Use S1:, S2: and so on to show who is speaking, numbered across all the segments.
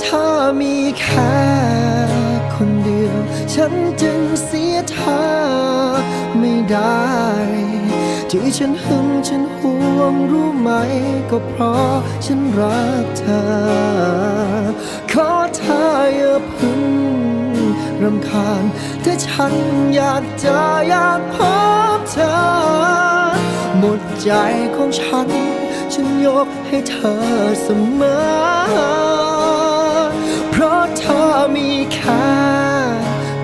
S1: เธอมีแค่คนเดียว ฉันจึงเสียเธอไม่ได้ ที่ฉันหึงฉันห่วงรู้ไหม ก็เพราะฉันรักเธอ ขอเธออย่าเพึ่งรำคาญถ้าฉันอยากเจออยากพบเธอ หมดใจของฉัน ฉันยกให้เธอเสมอ มีแค่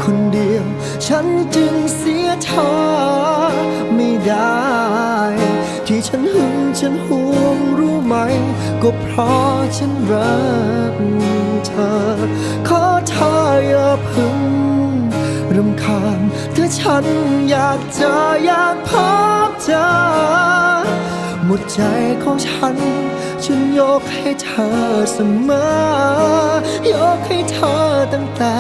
S1: คนเดียวฉันจึงเสียเธอไม่ได้ ที่ฉันหึงฉันห่วงรู้ไหม ก็เพราะฉันรักเธอ ขอเธออย่าเพึ่งรำคาญถ้าฉันอยากเจออยากพบเธอ หมดใจของฉัน ฉันยกให้เธอเสมอ ยกให้เธอตั้งแต่